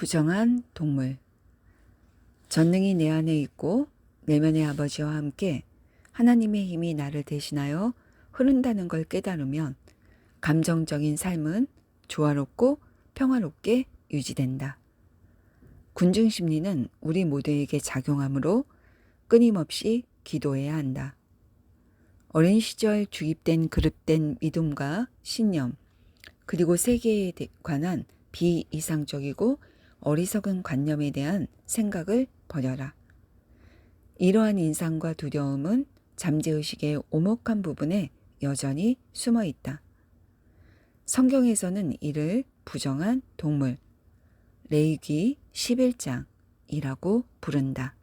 부정한 동물. 전능이 내 안에 있고 내면의 아버지와 함께 하나님의 힘이 나를 대신하여 흐른다는 걸 깨달으면 감정적인 삶은 조화롭고 평화롭게 유지된다. 군중 심리는 우리 모두에게 작용하므로 끊임없이 기도해야 한다. 어린 시절 주입된 그릇된 믿음과 신념, 그리고 세계에 대- 관한 비이상적이고 어리석은 관념에 대한 생각을 버려라. 이러한 인상과 두려움은 잠재의식의 오목한 부분에 여전히 숨어 있다. 성경에서는 이를 부정한 동물, 레이기 11장이라고 부른다.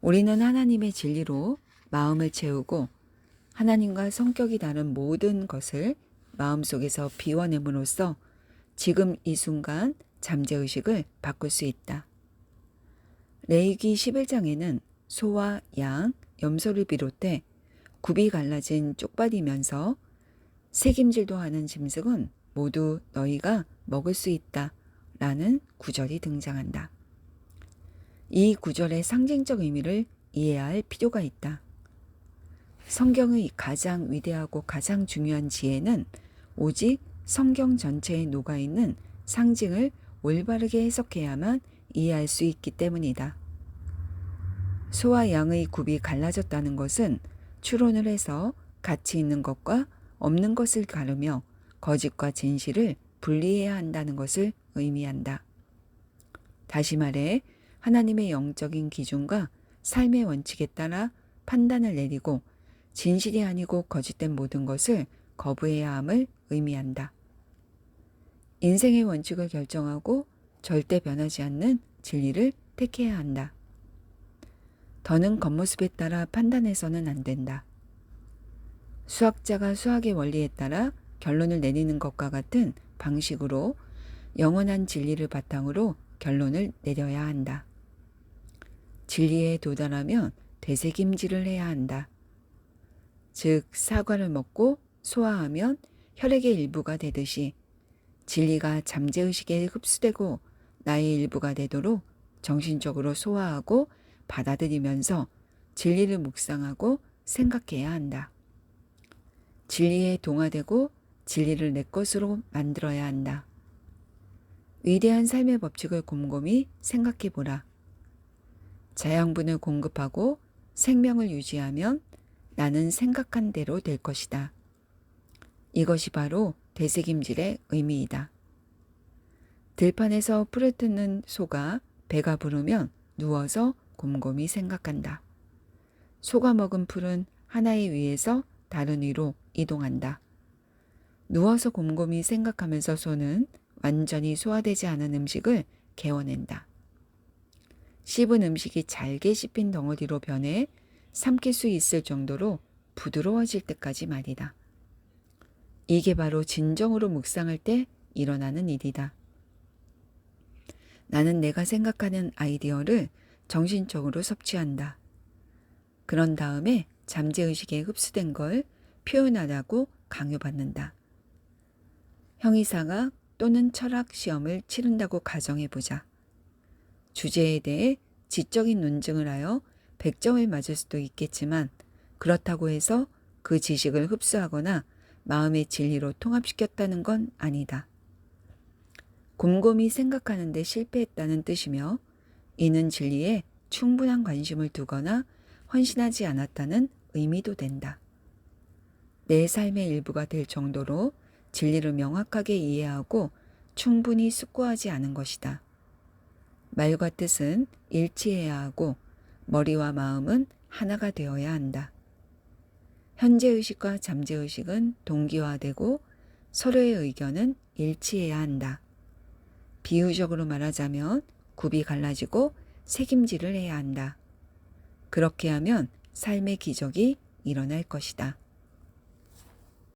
우리는 하나님의 진리로 마음을 채우고 하나님과 성격이 다른 모든 것을 마음속에서 비워냄으로써 지금 이 순간 잠재의식을 바꿀 수 있다. 레이기 11장에는 소와 양, 염소를 비롯해 굽이 갈라진 쪽발이면서 색임질도 하는 짐승은 모두 너희가 먹을 수 있다 라는 구절이 등장한다. 이 구절의 상징적 의미를 이해해야 할 필요가 있다. 성경의 가장 위대하고 가장 중요한 지혜는 오직 성경 전체에 녹아있는 상징을 올바르게 해석해야만 이해할 수 있기 때문이다. 소와 양의 굽이 갈라졌다는 것은 추론을 해서 가치 있는 것과 없는 것을 가르며 거짓과 진실을 분리해야 한다는 것을 의미한다. 다시 말해 하나님의 영적인 기준과 삶의 원칙에 따라 판단을 내리고 진실이 아니고 거짓된 모든 것을 거부해야 함을 의미한다. 인생의 원칙을 결정하고 절대 변하지 않는 진리를 택해야 한다. 더는 겉모습에 따라 판단해서는 안 된다. 수학자가 수학의 원리에 따라 결론을 내리는 것과 같은 방식으로 영원한 진리를 바탕으로 결론을 내려야 한다. 진리에 도달하면 되새김질을 해야 한다. 즉, 사과를 먹고 소화하면 혈액의 일부가 되듯이 진리가 잠재의식에 흡수되고 나의 일부가 되도록 정신적으로 소화하고 받아들이면서 진리를 묵상하고 생각해야 한다. 진리에 동화되고 진리를 내 것으로 만들어야 한다. 위대한 삶의 법칙을 곰곰이 생각해 보라. 자양분을 공급하고 생명을 유지하면 나는 생각한 대로 될 것이다. 이것이 바로 되새김질의 의미이다. 들판에서 풀을 뜯는 소가 배가 부르면 누워서 곰곰이 생각한다. 소가 먹은 풀은 하나의 위에서 다른 위로 이동한다. 누워서 곰곰이 생각하면서 소는 완전히 소화되지 않은 음식을 개워낸다. 씹은 음식이 잘게 씹힌 덩어리로 변해 삼킬 수 있을 정도로 부드러워질 때까지 말이다. 이게 바로 진정으로 묵상할 때 일어나는 일이다. 나는 내가 생각하는 아이디어를 정신적으로 섭취한다. 그런 다음에 잠재의식에 흡수된 걸 표현하라고 강요받는다. 형이상학 또는 철학 시험을 치른다고 가정해보자. 주제에 대해 지적인 논증을 하여 100점을 맞을 수도 있겠지만 그렇다고 해서 그 지식을 흡수하거나 마음의 진리로 통합시켰다는 건 아니다. 곰곰이 생각하는데 실패했다는 뜻이며 이는 진리에 충분한 관심을 두거나 헌신하지 않았다는 의미도 된다. 내 삶의 일부가 될 정도로 진리를 명확하게 이해하고 충분히 숙고하지 않은 것이다. 말과 뜻은 일치해야 하고 머리와 마음은 하나가 되어야 한다. 현재의식과 잠재의식은 동기화되고 서로의 의견은 일치해야 한다. 비유적으로 말하자면 굽이 갈라지고 책임질을 해야 한다. 그렇게 하면 삶의 기적이 일어날 것이다.